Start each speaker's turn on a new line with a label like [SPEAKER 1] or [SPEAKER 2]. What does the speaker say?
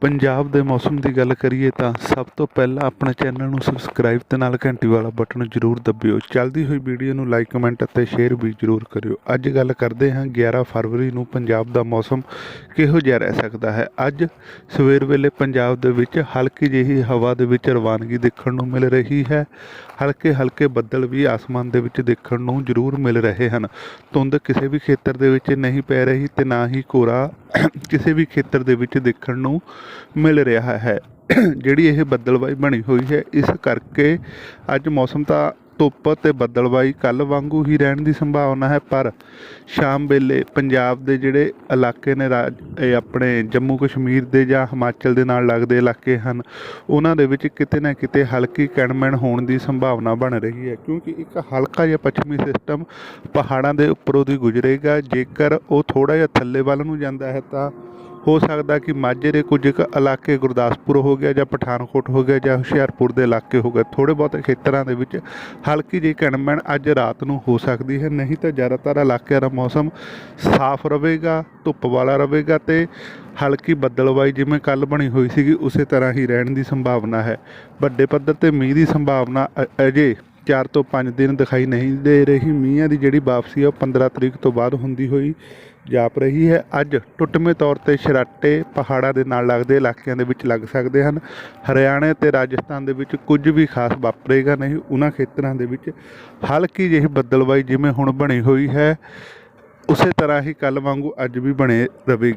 [SPEAKER 1] ਪੰਜਾਬ ਦੇ ਮੌਸਮ ਦੀ ਗੱਲ ਕਰੀਏ ਤਾਂ ਸਭ ਤੋਂ ਪਹਿਲਾਂ ਆਪਣੇ ਚੈਨਲ ਨੂੰ ਸਬਸਕ੍ਰਾਈਬ ਤੇ ਨਾਲ ਘੰਟੀ ਵਾਲਾ ਬਟਨ ਜ਼ਰੂਰ ਦਬਿਓ। ਚੱਲਦੀ ਹੋਈ ਵੀਡੀਓ ਨੂੰ ਲਾਈਕ ਕਮੈਂਟ ਅਤੇ ਸ਼ੇਅਰ ਵੀ ਜ਼ਰੂਰ ਕਰਿਓ। ਅੱਜ ਗੱਲ ਕਰਦੇ ਹਾਂ 11 ਫਰਵਰੀ ਨੂੰ ਪੰਜਾਬ ਦਾ ਮੌਸਮ ਕਿਹੋ ਜਿਹਾ ਰਹਿ ਸਕਦਾ ਹੈ? ਅੱਜ ਸਵੇਰ ਵੇਲੇ ਪੰਜਾਬ ਦੇ ਵਿੱਚ ਹਲਕੀ ਜਿਹੀ ਹਵਾ ਦੇ ਵਿੱਚ ਰਵਾਨਗੀ ਦੇਖਣ ਨੂੰ ਮਿਲ ਰਹੀ ਹੈ। ਹਲਕੇ ਹਲਕੇ ਬੱਦਲ ਵੀ ਆਸਮਾਨ ਦੇ ਵਿੱਚ ਦੇਖਣ ਨੂੰ ਜ਼ਰੂਰ ਮਿਲ ਰਹੇ ਹਨ। ਧੁੰਦ ਕਿਸੇ ਵੀ ਖੇਤਰ ਦੇ ਵਿੱਚ ਨਹੀਂ ਪੈ ਰਹੀ ਤੇ ਨਾ ਹੀ ਕੋਰਾ ਕਿਸੇ ਵੀ ਖੇਤਰ ਦੇ ਵਿੱਚ ਦੇਖਣ ਨੂੰ ਮਿਲ ਰਿਹਾ ਹੈ। ਜਿਹੜੀ ਇਹ ਬੱਦਲਬਾਈ ਬਣੀ ਹੋਈ ਹੈ, ਇਸ ਕਰਕੇ ਅੱਜ ਮੌਸਮ ਤਾਂ ਧੁੱਪ ਤੇ ਬੱਦਲਬਾਈ ਕੱਲ ਵਾਂਗੂ ਹੀ ਰਹਿਣ ਦੀ ਸੰਭਾਵਨਾ ਹੈ, ਪਰ ਸ਼ਾਮ ਵੇਲੇ ਪੰਜਾਬ ਦੇ ਜਿਹੜੇ ਇਲਾਕੇ ਨੇ ਰਾਜ, ਇਹ ਆਪਣੇ ਜੰਮੂ ਕਸ਼ਮੀਰ ਦੇ ਜਾਂ ਹਿਮਾਚਲ ਦੇ ਨਾਲ ਲੱਗਦੇ ਇਲਾਕੇ ਹਨ, ਉਹਨਾਂ ਦੇ ਵਿੱਚ ਕਿਤੇ ਨਾ ਕਿਤੇ ਹਲਕੀ ਕਣਮਣ ਹੋਣ ਦੀ ਸੰਭਾਵਨਾ ਬਣ ਰਹੀ ਹੈ, ਕਿਉਂਕਿ ਇੱਕ ਹਲਕਾ ਜਿਹਾ ਪੱਛਮੀ ਸਿਸਟਮ ਪਹਾੜਾਂ ਦੇ ਉੱਪਰੋਂ ਦੀ ਗੁਜ਼ਰੇਗਾ, ਜੇਕਰ ਉਹ ਥੋੜਾ ਜਿਹਾ ਥੱਲੇ ਵੱਲ ਨੂੰ ਜਾਂਦਾ ਹੈ ਤਾਂ ਹੋ ਸਕਦਾ ਕਿ ਮਾਝੇ ਦੇ ਕੁਝ ਕੁ ਇਲਾਕੇ ਗੁਰਦਾਸਪੁਰ ਹੋ ਗਿਆ ਜਾਂ ਪਠਾਨਕੋਟ ਹੋ ਗਿਆ ਜਾਂ ਹੁਸ਼ਿਆਰਪੁਰ ਦੇ ਇਲਾਕੇ ਹੋ ਗਏ। ਥੋੜੇ ਬਹੁਤੇ ਖੇਤਰਾਂ ਦੇ ਵਿੱਚ ਹਲਕੀ ਜਿਹੀ ਕਣਮਣ ਅੱਜ ਰਾਤ ਨੂੰ ਹੋ ਸਕਦੀ ਹੈ। ਨਹੀਂ ਤਾਂ ਜ਼ਿਆਦਾਤਰ ਇਲਾਕਿਆਂ ਦਾ ਮੌਸਮ ਸਾਫ਼ ਰਹੇਗਾ, ਧੁੱਪ ਵਾਲਾ ਰਹੇਗਾ ਤੇ ਹਲਕੀ ਬੱਦਲਬਾਈ ਜਿਵੇਂ ਕੱਲ ਬਣੀ ਹੋਈ ਸੀਗੀ, ਉਸੇ ਤਰ੍ਹਾਂ ਹੀ ਰਹਿਣ ਦੀ ਸੰਭਾਵਨਾ ਹੈ। ਵੱਡੇ ਪੱਧਰ ਤੇ ਮੀਂਹ ਦੀ ਸੰਭਾਵਨਾ ਅ- ਅਜੇ 4 ਤੋਂ 5 ਦਿਨ ਦਿਖਾਈ ਨਹੀਂ ਦੇ ਰਹੀ। ਮੀਂਹਾਂ ਦੀ ਜਿਹੜੀ ਵਾਪਸੀ ਹੈ ਉਹ 15 ਤਰੀਕ ਤੋਂ ਬਾਅਦ ਹੁੰਦੀ ਹੋਈ ਜਾਪ ਰਹੀ ਹੈ। ਅੱਜ ਟੁੱਟਵੇਂ ਤੌਰ ਤੇ ਸ਼ਰਾਟੇ ਪਹਾੜਾਂ ਦੇ ਨਾਲ ਲੱਗਦੇ ਇਲਾਕਿਆਂ ਦੇ ਵਿੱਚ ਲੱਗ ਸਕਦੇ ਹਨ। ਹਰਿਆਣਾ ਤੇ ਰਾਜਸਥਾਨ ਦੇ ਵਿੱਚ ਕੁਝ ਵੀ ਖਾਸ ਵਾਪਰੇਗਾ ਨਹੀਂ। ਉਹਨਾਂ ਖੇਤਰਾਂ ਦੇ ਵਿੱਚ ਹਲਕੀ ਜਿਹੀ ਬੱਦਲਬਾਈ ਜਿਵੇਂ ਹੁਣ ਬਣੀ ਹੋਈ ਹੈ, ਉਸੇ ਤਰ੍ਹਾਂ ਹੀ ਕੱਲ ਵਾਂਗੂ ਅੱਜ ਵੀ ਬਣੇ ਰਹੇਗੀ।